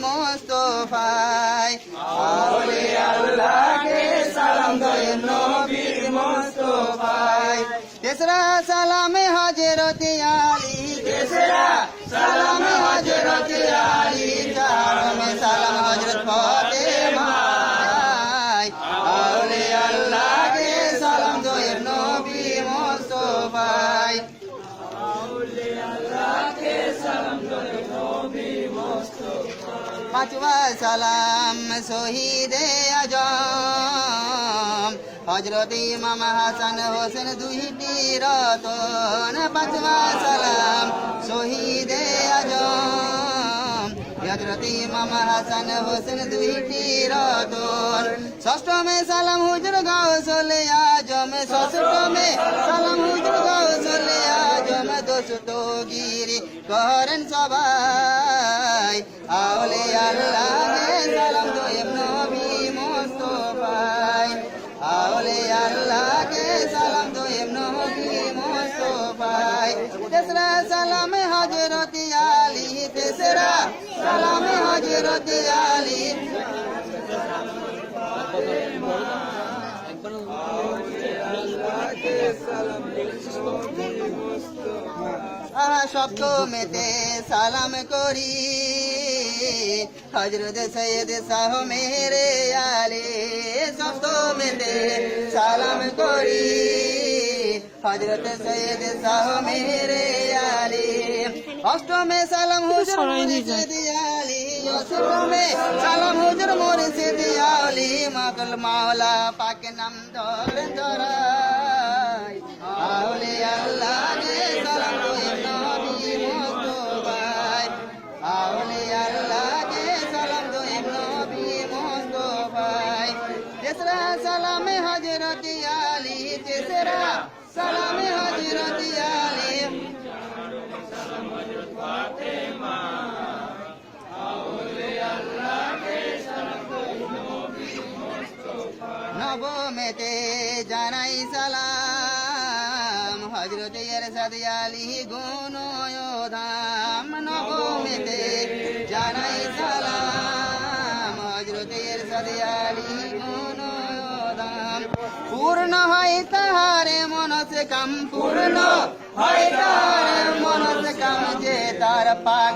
মোস্তফায় আল্লাহকে সালাম দয়ে নবী মোস্তফায় তেসরা সালামে হজরত তেসরা সালামে হজরত পাঁচवा সালাম, শহীদে আজম। হজরত ইমাম হাসান হোসেন দুইটি রতন পাঁচवा সালাম, শহীদে আজম। হজরত ইমাম হাসান হোসেন দুইটি রতন, ষষ্ঠমে সালাম হুজুর গাউসলে দোস্ত গিরি করেন সবাই। আউলে আল্লাহ সালাম দোয়েম নবী মোস্তফাই। আউলে আল্লাহকে সালাম দোয়েম নবী মোস্তফাই। তেসরা সালামে হজরত আলী, তেসরা সালামে হজরত আলী। আহা সপ্তমেতে সালাম করি। হজরত সৈয়দ শাহ মেরে আলে সপ্তমেতে সালাম করি। হজরত সৈয়দ শাহ মেরে আলে অষ্টমে সালাম হুজুর মুর্শিদ আলী অষ্টমে সালাম হুজুর মুর্শিদ আলী মাকল মাওলা পাকে নাম ধর ধরাই তেসরা সালামে হযরত আলী তেসরা সালামে হযরত আলী নবমেতে জানাই সালাম হজরত এরশাদ আলী গুণয়োধাম নবমেতে জানাই সালাম হজরত এরশাদ আলী গুণয়োধাম পূর্ণ হয় তাহারে মনস কাম, পূর্ণ হয় তাহারে মনস কাম যে তার পাক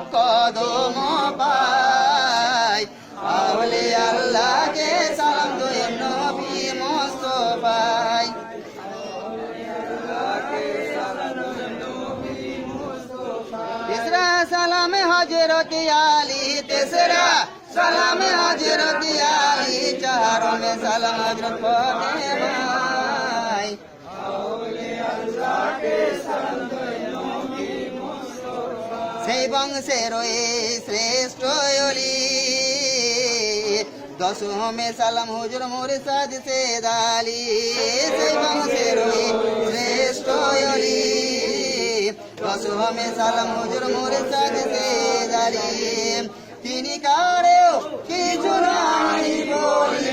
সালাম সালামে হজরত আলী, তেসরা সালামে হজরত আলী। में সালাম হজরত ফাতেমাই সেই বংশে রয়ে শ্রেষ্ঠ অলি। দশমে সালাম হুজুর মুরসাদ সে দালি। সেই বংশে রয়ে শ্রেষ্ঠ অলি। দশমে সালাম হুজুর মুরসাদ সে দালি। তিনি কারেও কিছু নাই বলি।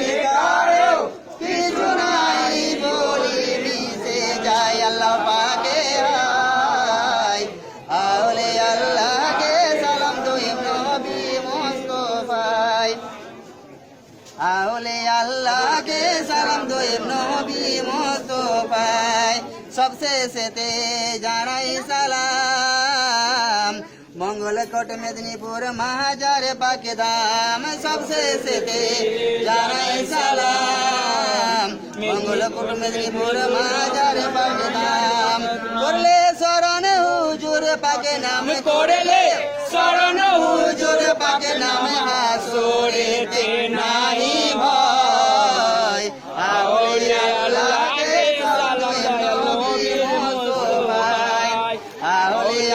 মোস্তফাই সবশেষেতে জানাই সালাম। মঙ্গলকোট মেদিনীপুর মহাজার পাকে দাম সবশেষেতে জানাই সালাম। মঙ্গলকোট মেদিনীপুর মহাজার পাকে দাম করলে শরণ হুজুর পাকে নাম করলে শরণ হুজুর পাকে নাম হাসুরেতে নাহি।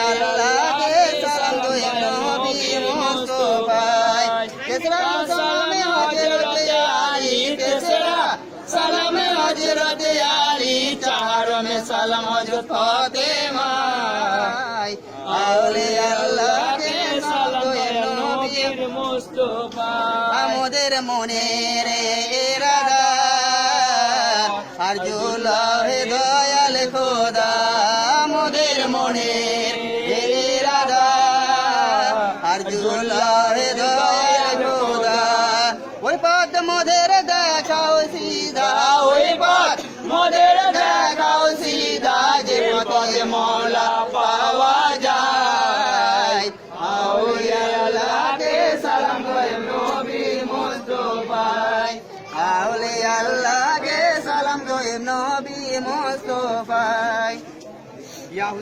আল্লাহকে সালাম দোয়ে নবী মে আর জুলাহে দয়াল খোদা আমাদের মনের রসুল্লার দয়ার খোদা ওই পথ মোদের দেখাও সিধা। ওই পথ মোদের দেখাও সিধা যে পথে মলা পাওয়া যায়। আউলিয়াল্লাহকে সালাম করে নবী মুস্তফায়। আউলিয়াল্লাহকে সালাম করে নবী মুস্তফায়।